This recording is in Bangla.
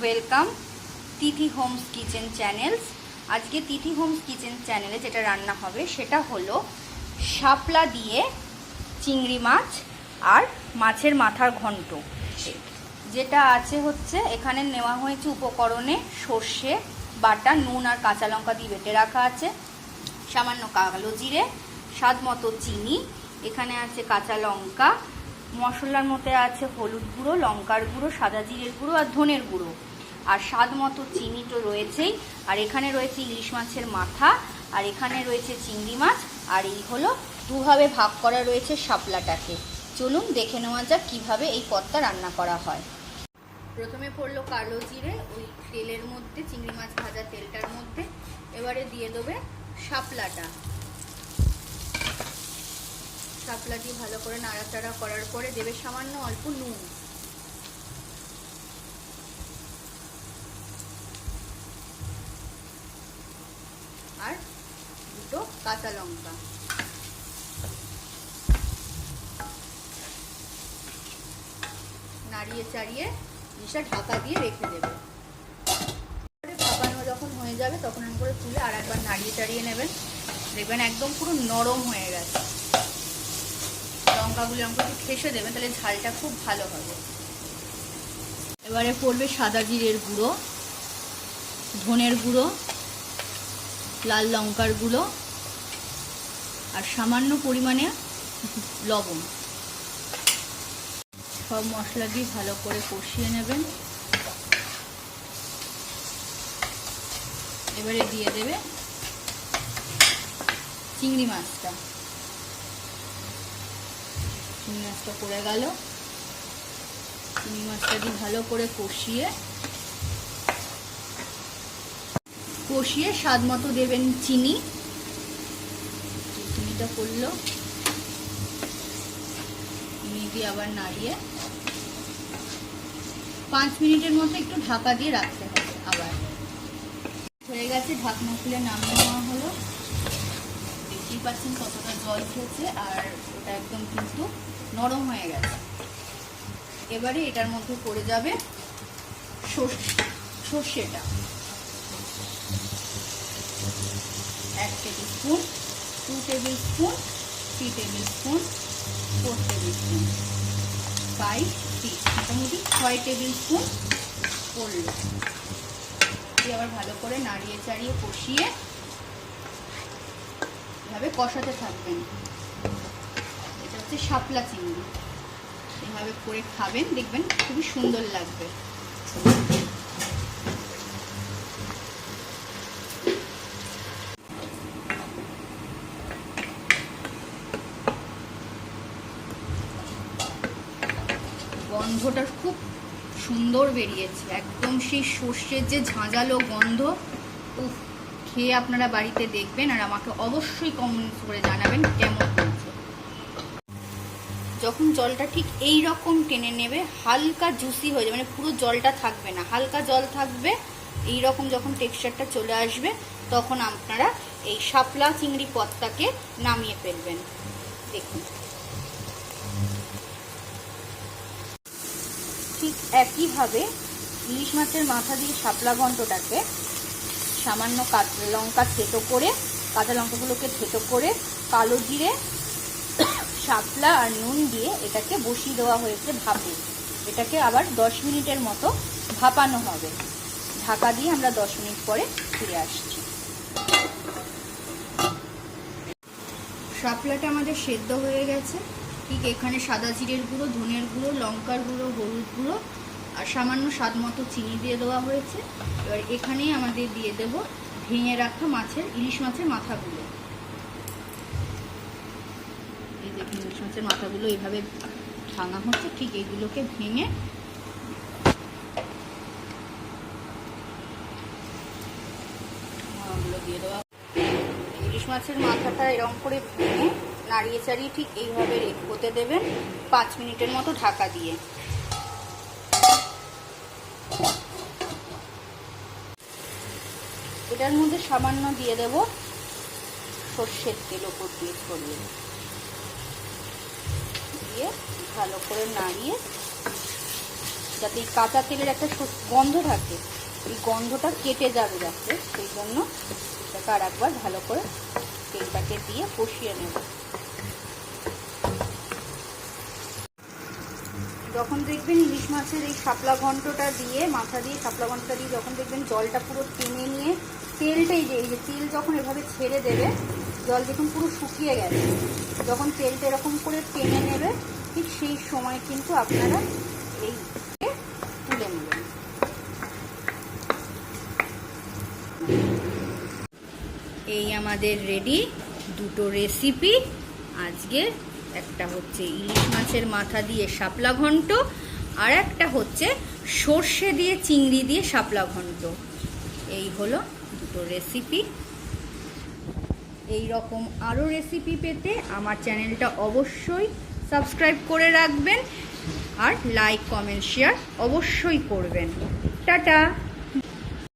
Welcome Tithi homes kitchen channels. আজকে তিথি হোমস কিচেন চ্যানেলে যেটা রান্না হবে সেটা হলো শাপলা দিয়ে চিংড়ি মাছ আর মাছের মাথার ঘন্ট। যেটা আছে হচ্ছে এখানে নেওয়া হয়েছে উপকরণে সর্ষে, বাটা, নুন আর কাঁচা লঙ্কা দিয়ে বেটে রাখা আছে। সামান্য কালো জিরে, স্বাদ মতো চিনি। এখানে আছে কাঁচা লঙ্কা। মশলার মধ্যে আছে হলুদ গুঁড়ো, লঙ্কার গুঁড়ো, সাদা জিরের গুঁড়ো আর ধনের গুঁড়ো। আর স্বাদ মতো চিনি তো রয়েছেই। আর এখানে রয়েছে ইলিশ মাছের মাথা, আর এখানে রয়েছে চিংড়ি মাছ, আর এই হলো দুভাবে ভাগ করা রয়েছে শাপলাটাকে। চলুন দেখে নেওয়া যাক কীভাবে এই পদটা রান্না করা হয়। প্রথমে পড়ল কালো জিরে, ওই তেলের মধ্যে, চিংড়ি মাছ ভাজা তেলটার মধ্যে। এবারে দিয়ে দেবে শাপলাটা। শাপলাটি ভালো করে নাড়াচাড়া করার পরে দেবে সামান্য অল্প নুন আর দুটো কাঁচা লঙ্কা। নাড়িয়ে চাড়িয়ে জিনিসটা ঢাকা দিয়ে রেখে দেবে। ভাপানো যখন হয়ে যাবে, তখন আমি করে তুলে আর একবার নাড়িয়ে চাড়িয়ে নেবেন। দেখবেন একদম পুরো নরম হয়ে গেছে। লঙ্কাগুলো আমাকে একটু ঠেসে দেবেন, তাহলে ঝালটা খুব ভালো হবে। এবারে পড়বে সাদা জিরের গুঁড়ো, ধনের গুঁড়ো, লাল লঙ্কার গুঁড়ো। আর সামান্য পরিমাণে লবণ। সব মশলা দিয়ে ভালো করে কষিয়ে নেবেন। এবারে দিয়ে দেবে চিংড়ি মাছটা। চিংড়ি মাছটা পড়ে গেল। চিংড়ি মাছটা দিয়ে ভালো করে কষিয়ে কষিয়ে স্বাদ মতো দেবেন চিনি। চিনিটা পড়ল চিনি আবার নাড়িয়ে। পাঁচ মিনিটের মতো একটু ঢাকা দিয়ে রাখতে হবে আবার। হয়ে গেছে, ঢাকনা খুলে নামিয়ে নেওয়া হলো। দেখতেই পাচ্ছেন কতটা জল খেয়েছে আর ওটা একদম কিন্তু নরম হয়ে গেছে। এবারে এটার মধ্যে পড়ে যাবে সর্ষেটা। এক table spoon two table spoon three table spoon four table spoon five six মোটামুটি ছয় টেবিল স্পুন পড়ল দিয়ে আবার ভালো করে নাড়িয়ে চাড়িয়ে কষিয়ে এভাবে কষাতে থাকবেন। এটা হচ্ছে শাপলা চিংড়ি। এভাবে করে খাবেন, দেখবেন খুবই সুন্দর লাগবে। গন্ধটা খুব সুন্দর বেরিয়েছে। একদম সেই সর্ষের যে ঝাঁঝালো গন্ধ, উফ, খেয়ে আপনারা বাড়িতে দেখবেন আর আমাকে অবশ্যই কমেন্টস করে জানাবেন কেমন হয়েছে। যখন জলটা ঠিক এই রকম টেনে নেবে, হালকা জুসি হয়ে যাবে মানে পুরো জলটা থাকবে না, হালকা জল থাকবে, এই রকম যখন টেক্সচারটা চলে আসবে, তখন আপনারা এই শাপলা চিংড়ি পদটাকে নামিয়ে ফেলবেন। দেখুন ঠিক একইভাবে ইলিশ মাছের মাথা দিয়ে শাপলা ঘন্টটাকে সামান্য কাঁচা লঙ্কা থেতো করে, কাঁচা লঙ্কাগুলোকে থেতো করে, কালো জিরে, শাপলা আর নুন দিয়ে এটাকে বসিয়ে দেওয়া হয়েছে ভাপে। এটাকে আবার দশ মিনিটের মতো ভাপানো হবে। ঢাকা দিয়ে আমরা দশ মিনিট পরে ফিরে আসছি। শাপলাটা আমাদের সেদ্ধ হয়ে গেছে। ঠিক এখানে সাদা জিরের গুঁড়ো, ধনের গুঁড়ো, লঙ্কার গুঁড়ো, হলুদ গুঁড়ো আর সামান্য স্বাদ মতো চিনি দিয়ে দেওয়া হয়েছে। এবার এখানেই আমাদের দিয়ে দেব ভেঙে রাখা মাছের, ইলিশ মাছের মাথাগুলো। এই দেখুন, ইলিশ মাছের মাথাগুলো এইভাবে ভাঙা হচ্ছে, ঠিক এইগুলোকে ভেঙে দিয়ে দেওয়া। ইলিশ মাছের মাথাটা এরকম করে ভেঙে নাড়িয়ে চাড়িয়ে ঠিক এইভাবে হতে দেবেন পাঁচ মিনিটের মতো ঢাকা দিয়ে। এটার মধ্যে সামান্য দিয়ে দেব সর্ষের তেল ওপর দিয়ে ছড়িয়ে। দিয়ে ভালো করে নাড়িয়ে যাতে এই কাঁচা তেলের একটা গন্ধ থাকে। এই গন্ধটা কেটে যাবে যাতে, সেই জন্য এটাকে আর একবার ভালো করে তেলটাকে দিয়ে কষিয়ে নেব। যখন দেখবেন ইলিশ মাছের এই শাপলা ঘন্টটা দিয়ে, মাথা দিয়ে শাপলা ঘন্টটা দিয়ে যখন দেখবেন জলটা পুরো টেনে নিয়ে তেলটাই যে, এই যে তেল যখন এভাবে ছেড়ে দেবে, জল দেখুন পুরো শুকিয়ে গেছে। যখন তেলটা এরকম করে টেনে নেবে, ঠিক সেই সময় কিন্তু আপনারা এই তুলে নেবেন। এই আমাদের রেডি, দুটো রেসিপি আজকে একটা হচ্ছে ইলিশ মাছের মাথা দিয়ে শাপলা ঘন্ট, আর একটা হচ্ছে সর্ষে দিয়ে চিংড়ি দিয়ে শাপলা ঘন্ট। এই হলো দুটো রেসিপি এই রকম আরও রেসিপি পেতে আমার চ্যানেলটা অবশ্যই সাবস্ক্রাইব করে রাখবেন আর লাইক কমেন্ট শেয়ার অবশ্যই করবেন। টাটা!